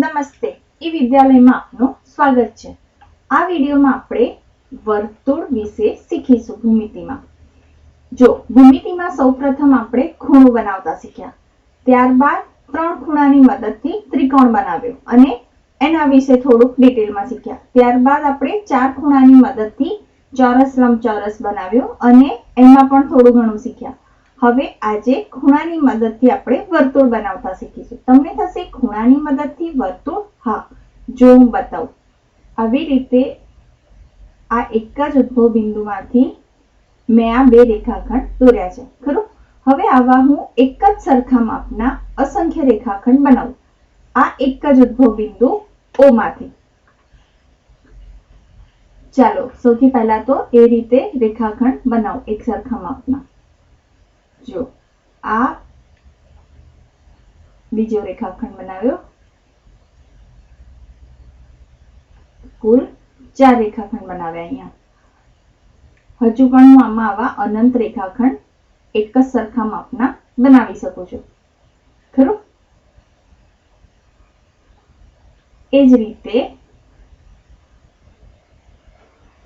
નમસ્તે. એ વિદ્યાલયમાં આપનું સ્વાગત છે. આ વિડીયોમાં આપણે વર્તુળ વિશે શીખીશું ભૂમિતિમાં. જો ભૂમિતિમાં સૌપ્રથમ આપણે ખૂણો બનાવતા શીખ્યા. ત્યારબાદ ત્રણ ખૂણાની મદદથી ત્રિકોણ બનાવ્યો અને એના વિશે થોડુંક ડિટેલમાં શીખ્યા. ત્યારબાદ આપણે ચાર ખૂણાની મદદથી ચોરસ લંબચોરસ બનાવ્યો અને એમાં પણ થોડું ઘણું શીખ્યા. હવે આજે ખૂણાની મદદથી આપણે વર્તુળ બનાવતા શીખીશું. તમને થશે ખૂણાની મદદથી વર્તુળ? હા. જો હું બતાવું. આવી રીતે આ એક જ ઉદ્ભવ બિંદુમાંથી મેં આ બે રેખાખંડ દોર્યા છે. ખરું? હવે આવા હું એક જ સરખા માપના અસંખ્ય રેખાખંડ બનાવું. આ એક જ ઉદ્ભવ બિંદુ ઓ માંથી. ચાલો, સૌથી પહેલા તો એ રીતે રેખાખંડ બનાવો, એક સરખા માપના. જો આ બીજો રેખાખંડ બનાવ્યો. કુલ ચાર રેખાખંડ બનાવ્યા અહીંયા. હજુ પણ હું આમાં આવા અનંત રેખાખંડ એક જ સરખા માપના બનાવી શકું છું. ખરું? એ જ રીતે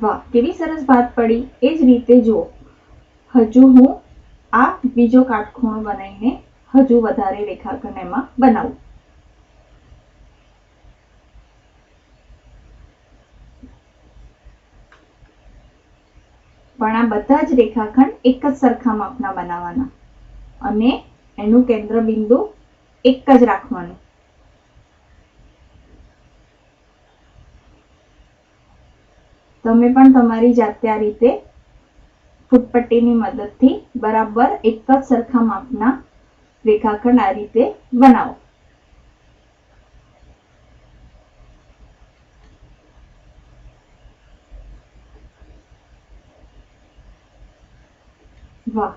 વાહ, કેવી સરસ વાત પડી. એ જ રીતે જો હજુ હું આ બીજો કાટખૂણો બનાવીને હજુ વધારે રેખાખંડ એમાં બનાવું. પણ આ બધા જ રેખાખંડ એક જ સરખા માપના બનાવવાના અને એનું કેન્દ્ર બિંદુ એક જ રાખવાનું. તમે પણ તમારી જાતે આ રીતે ફૂટપટ્ટીની મદદથી બરાબર એક જ સરખા માપના રેખાખંડ આ રીતે બનાવો વાહ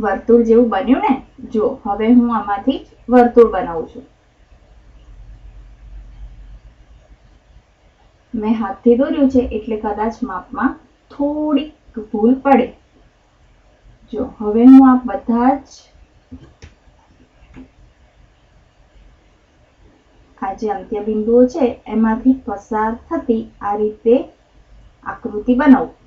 વર્તુળ જેવું બન્યું ને? જો, હવે હું આમાંથી વર્તુળ બનાવું છું. મેં હાથથી દોર્યું છે, એટલે કદાચ માપમાં થોડીક ભૂલ પડે. જો, હવે હું આ બધા જ આ જે અંત્ય બિંદુઓ છે, એમાંથી પસાર થતી આ રીતે આકૃતિ બનાવું.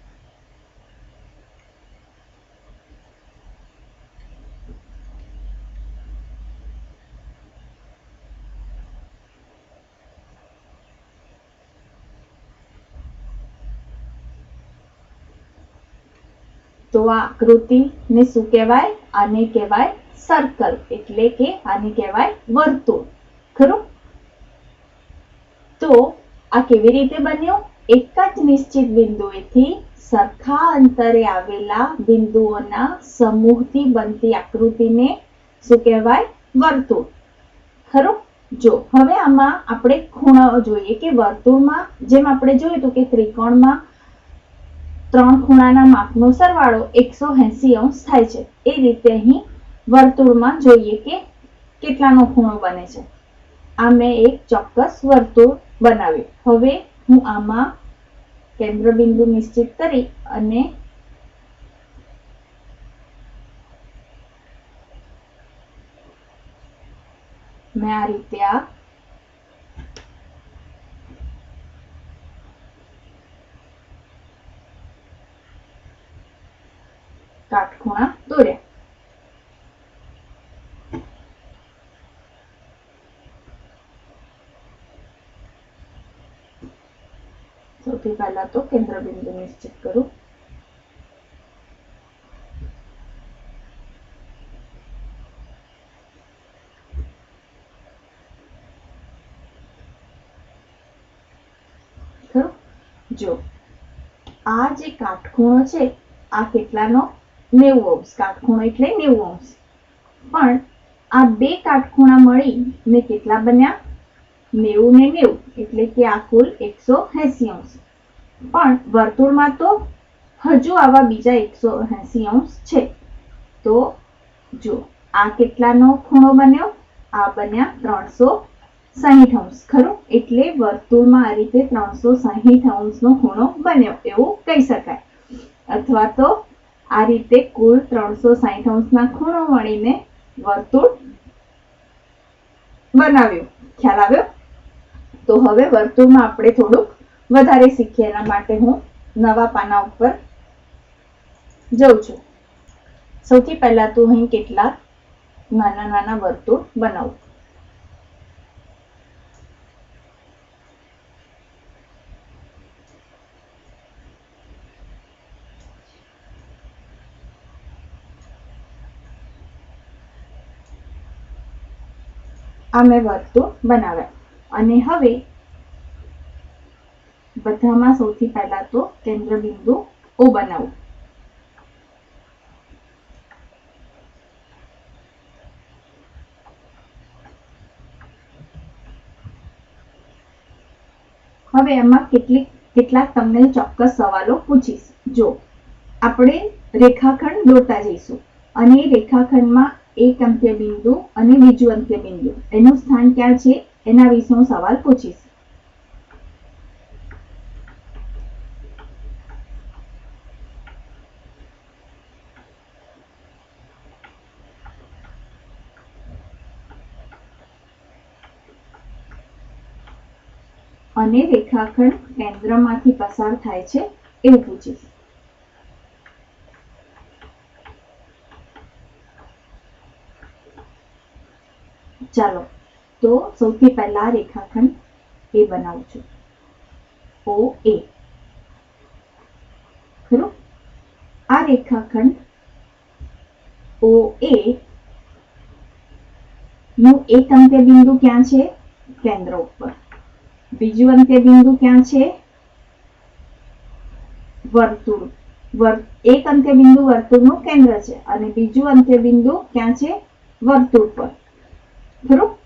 તો આ આકૃતિને શું કહેવાય? આને કહેવાય સર્કલ એટલે કે આને કહેવાય વર્તુળ. ખરું? તો આ કેવી રીતે બન્યું? એક જ નિશ્ચિત બિંદુએથી સરખા અંતરે આવેલા બિંદુઓના સમૂહથી બનતી આકૃતિને શું કહેવાય? વર્તુળ. ખરું? જો, હવે આમાં આપણે ખૂણો જોઈએ કે વર્તુળમાં, જેમ આપણે જોયું હતું કે ત્રિકોણમાં ત્રણ ખૂણાના માપનો સરવાળો એકસો એસી અંશ થાય છે. એ રીતે અહીં વર્તુળમાં જોઈએ કે કેટલાનો ખૂણો બને છે. આ મેં એક ચોક્કસ વર્તુળ બનાવ્યું. હવે હું આમાં કેન્દ્ર બિંદુ નિશ્ચિત કરી અને મેં આ રીતે આ કાટખૂણા દોર્યા સૌથી પહેલા તો કેન્દ્ર બિંદુ નિશ્ચિત કરું જો આ જે કાટખૂણો છે આ કેટલાનો નેવું અંશ કાટખૂણો એટલે નેવું પણ આ બે કાટખૂણા મળી ને કેટલા બન્યા? નેવું ને નેવું, એટલે કે આ કુલ એકસો એસી અંશ પણ વર્તુળમાં તો હજુ આવા બીજા એકસો એસી અંશ છે. તો જો આ કેટલાનો ખૂણો બન્યો? આ બન્યા ત્રણસો સાહીઠ અંશ ખરું? એટલે વર્તુળમાં આ રીતે ત્રણસો સાહીઠ અંશનો ખૂણો બન્યો, એવું કહી શકાય. અથવા તો આ રીતે કુલ ત્રણસો સાહીઠ અંશના ખૂણો મળીને વર્તુળ બનાવ્યું. ખ્યાલ આવ્યો? તો હવે વર્તુળમાં આપણે થોડુંક વધારે શીખીએ. એના માટે હું નવા પાના ઉપર જઉં છું. સૌથી પહેલા તો અહીં કેટલાક નાના નાના વર્તુળ બનાવું. આ વર્તુળ બનાવ્યા. અને હવે બધામાં સૌથી પહેલા તો કેન્દ્ર બિંદુ ઓ બનાવું. હવે એમાં કેટલીક, કેટલાક તમને ચોક્કસ સવાલો પૂછીશ. જો આપણે રેખાખંડ દોરતા જઈશું અને એ રેખાખંડમાં એક અંત્ય બિંદુ અને બીજું અંત્ય બિંદુ એનું સ્થાન ક્યાં છે? એના વિશે હું સવાલ પૂછીશ. અને રેખાખંડ કેન્દ્રમાંથી પસાર થાય છે એવું પૂછીશ. ચાલો, તો સૌથી પહેલા રેખાખંડ એ બનાવું છું. ઓ એ ખરું? આ રેખાખંડ ઓ એ નું એક અંત્ય બિંદુ ક્યાં છે? કેન્દ્ર ઉપર. બીજું અંત્ય બિંદુ ક્યાં છે? વર્તુળ. એક અંત્ય બિંદુ વર્તુળનું કેન્દ્ર છે અને બીજું અંત્ય બિંદુ ક્યાં છે? વર્તુળ પર. ખરું?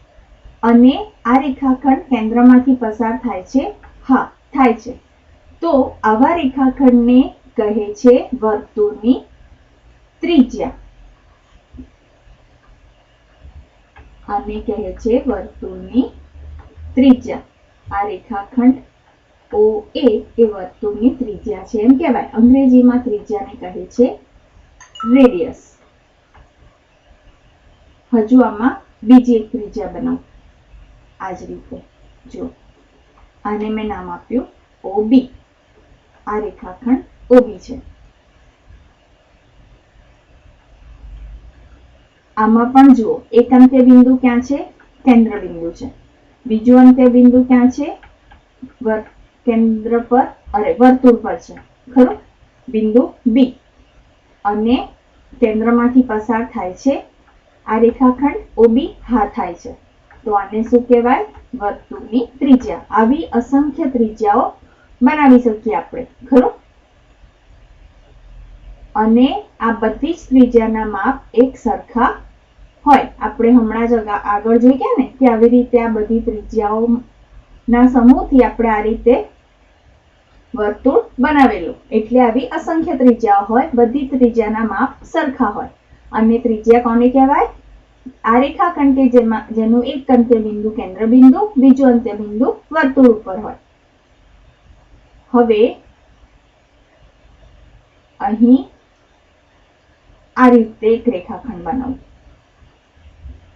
અને આ રેખાખંડ કેન્દ્રમાંથી પસાર થાય છે. હા, થાય છે. તો આવા રેખાખંડને કહે છે વર્તુળની ત્રિજ્યા. આને કહે છે વર્તુળની ત્રિજ્યા. આ રેખાખંડ ઓ એ એ વર્તુળની ત્રિજ્યા છે એમ કહેવાય. અંગ્રેજીમાં ત્રિજ્યાને કહે છે રેડિયસ. હજુ આમાં બીજી એક ત્રિજ્યા બનાવું. આ જ રીતે. જો. આને મેં નામ આપ્યું ઓબી. આ રેખાખંડ ઓબી છે. આમાં પણ જુઓ, એક અંત્ય બિંદુ ક્યાં છે? કેન્દ્ર બિંદુ છે. બીજું અંત્ય બિંદુ ક્યાં છે? કેન્દ્ર પર, અરે, વર્તુળ પર છે. ખરું? બિંદુ બી. અને કેન્દ્રમાંથી પસાર થાય છે આ રેખાખંડ ઓબી હા થાય છે. તો આને શું કહેવાય? વર્તુળની ત્રિજ્યા. આવી અસંખ્ય ત્રિજ્યાઓ બનાવી શકીએ આપણે. ખરું? અને આ બધી જ ત્રિજ્યાના માપ એક સરખા હોય. આપણે હમણાં જ આગળ જોઈ ગયા ને કે આવી રીતે આ બધી ત્રિજ્યાઓ ના સમૂહથી આપણે આ રીતે વર્તુળ બનાવેલું. એટલે આવી અસંખ્ય ત્રિજ્યાઓ હોય, બધી ત્રિજ્યાના માપ સરખા હોય. અને ત્રિજ્યા કોને કહેવાય? આ રેખાખંડ કે જેમાં, જેનું એક અંત્ય બિંદુ કેન્દ્ર બિંદુ બીજું અંત્ય બિંદુ વર્તુળ ઉપર હોય. હવે, અહીં આ રીતે એક રેખાખંડ બનાવું.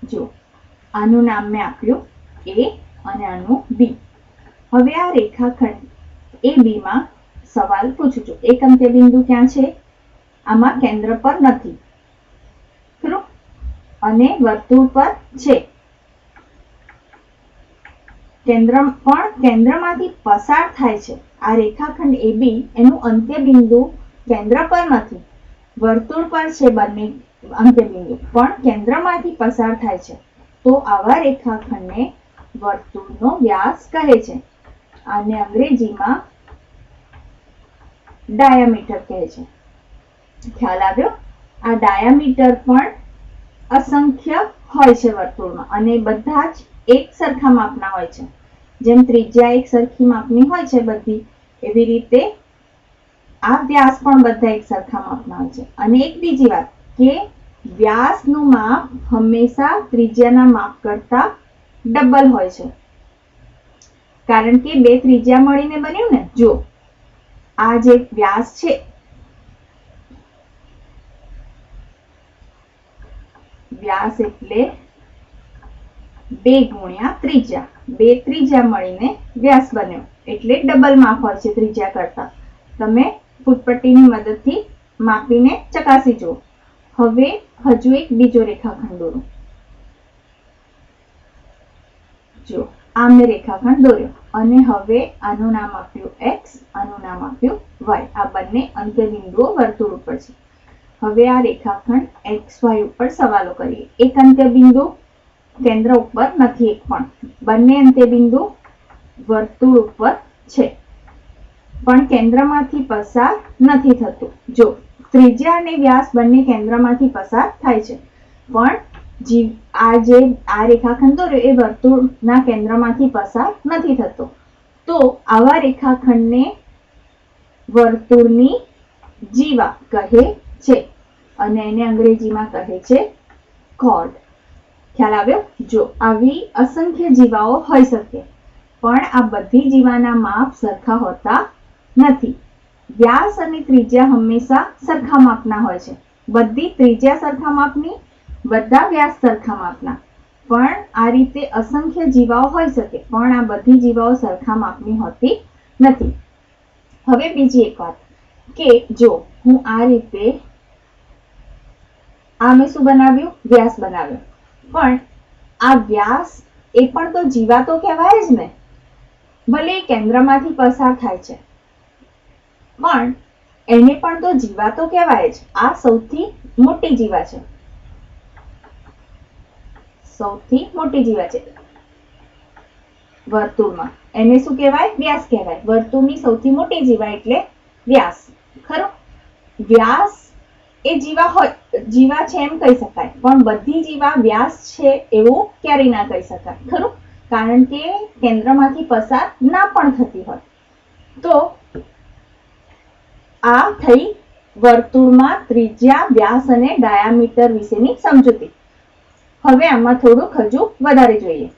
જો, આનું નામ મેં આપ્યું એ અને આનું બી. હવે આ રેખાખંડ એ બીમાં સવાલ પૂછું છું. એક અંત્ય બિંદુ ક્યાં છે? આમાં કેન્દ્ર પર નથી. અને વર્તુળ પર છે. કેન્દ્ર, પણ કેન્દ્રમાંથી પસાર થાય છે. આ રેખાખંડ બી એનું અંત્યબિંદુ કેન્દ્ર પર નથી. વર્તુળ પર છે બંને અંત્યબિંદુ, પણ કેન્દ્રમાંથી પસાર થાય છે. તો આવા રેખાખંડને વર્તુળનો વ્યાસ કહે છે. આને અંગ્રેજીમાં ડાયામીટર કહે છે. ખ્યાલ આવ્યો? આ ડાયામીટર પણ અસંખ્ય હોય છે વર્તુળમાં અને બધા જ એક સરખા માપના હોય છે. જેમ ત્રિજ્યા એક સરખી માપની હોય છે બધી, એવી રીતે આ વ્યાસ પણ બધા એક સરખા માપના હોય છે. અને એક બીજી વાત કે વ્યાસનું માપ હંમેશા ત્રિજ્યાના માપ કરતા ડબલ હોય છે. કારણ કે બે ત્રિજ્યા મળીને બન્યું ને જો આ જે વ્યાસ છે વ્યાસ એટલે બે ગુણ્યા ત્રીજા. બે ત્રીજા મળીને વ્યાસ બન્યો. એટલે ડબલ માપ હોય છે ત્રીજા કરતા. તમે ફૂટપટ્ટીની મદદથી માપીને ચકાસી જુઓ. હવે હજુ એક બીજો રેખાખંડ દોરો. જો આ મેં રેખાખંડ દોર્યો. અને હવે આનું નામ આપ્યું એક્સ આનું નામ આપ્યું વાય આ બંને અંત્યબિંદુઓ વર્તુળ ઉપર છે. હવે આ રેખાખંડ એક્સ વાય ઉપર સવાલો કરીએ. એક અંત્યબિંદુ કેન્દ્ર ઉપર નથી, એક પણ બંને અંત્યબિંદુ વર્તુળ ઉપર છે. પણ કેન્દ્રમાંથી પસાર નથી થતું. જો, ત્રિજ્યા અને વ્યાસ બંને કેન્દ્રમાંથી પસાર થાય છે. પણ જી, આ જે, આ રેખાખંડ દોર્યો એ વર્તુળના કેન્દ્રમાંથી પસાર નથી થતો. તો આવા રેખાખંડને વર્તુળની જીવા કહે છે. અને એને અંગ્રેજીમાં કહે છે કોર્ડ ખ્યાલ આવ્યો? જો આવી અસંખ્ય જીવાઓ હોઈ શકે, પણ આ બધી જીવાના માપ સરખા હોતા નથી. વ્યાસ અને ત્રિજ્યા હંમેશા સરખા માપના હોય છે. બધી ત્રિજ્યા સરખા માપની, બધા વ્યાસ સરખા માપના. પણ આ રીતે અસંખ્ય જીવાઓ હોઈ શકે, પણ આ બધી જીવાઓ સરખા માપની હોતી નથી. હવે બીજી એક વાત કે જો હું આ રીતે આ મેં શું બનાવ્યું? વ્યાસ બનાવ્યો. પણ આ વ્યાસ એ પણ તો જીવાતો કહેવાય જ ને. ભલે કેન્દ્રમાંથી પસાર થાય છે. પણ એને પણ તો જીવાતો કહેવાય જ. આ સૌથી મોટી જીવા છે. સૌથી મોટી જીવા છે. વર્તુળમાં. એને શું કહેવાય? વ્યાસ કહેવાય. વર્તુળની સૌથી મોટી જીવા એટલે વ્યાસ. ખરું? વ્યાસ એ જીવા હોય, જીવા છે એમ કહી શકાય. પણ બધી જીવા વ્યાસ છે એવું ક્યારેય ના કહી શકાય. ખરું? કારણ કે કેન્દ્રમાંથી પસાર ના પણ થતી હોય. તો આ થઈ વર્તુળમાં ત્રિજ્યા વ્યાસ અને ડાયામીટર વિશેની સમજૂતી. હવે આમાં થોડુંક હજુ વધારે જોઈએ.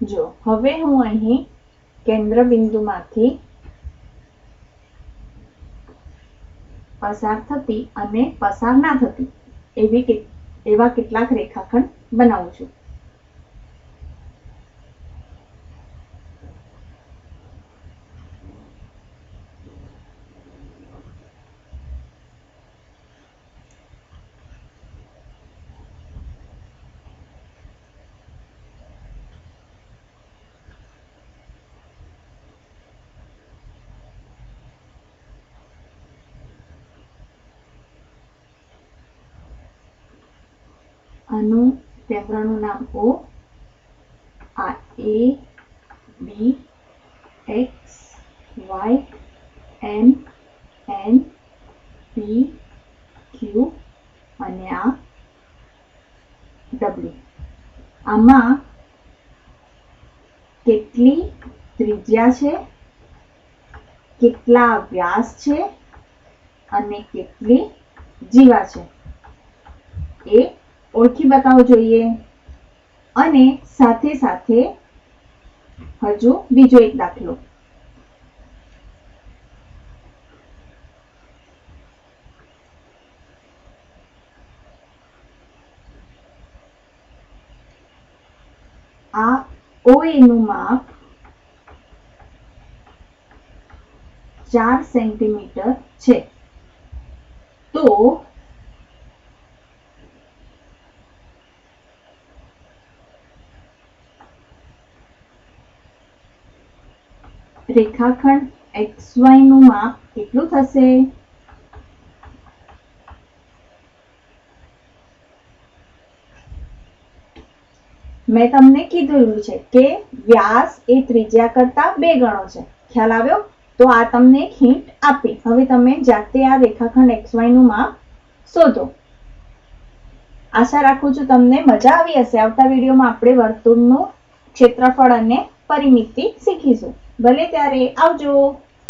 જો, હવે હું અહીં કેન્દ્ર બિંદુમાંથી પસાર થતી અને પસાર ના થતી એવી એવા કેટલાક રેખાખંડ બનાવું છું. આનું કેન્દ્રનું નામ ઓ. આ A, B, X, Y, N N, P, Q અને આ ડબલ્યુ. આમાં કેટલી ત્રિજ્યા છે? કેટલા વ્યાસ છે? અને કેટલી જીવા છે? એ ઓળખી બતાવવો જોઈએ. અને સાથે સાથે હજુ બીજો એક દાખલો. આ ઓએ નું માપ ચાર સેન્ટીમીટર છે. તો રેખાખંડ XY નું માપ કેટલું થશે? મેં તમને કીધેલું છે કે વ્યાસ એ ત્રિજ્યા કરતા બે ગણો છે. ખ્યાલ આવ્યો? તો આ તમને એક હિન્ટ આપી. હવે તમે જાતે આ રેખાખંડ XY નું માપ શોધો. આશા રાખું છું તમને મજા આવી હશે. આવતા વિડીયોમાં આપણે વર્તુળનું ક્ષેત્રફળ અને પરિમિતિ શીખીશું. ભલે ત્યારે આવજો.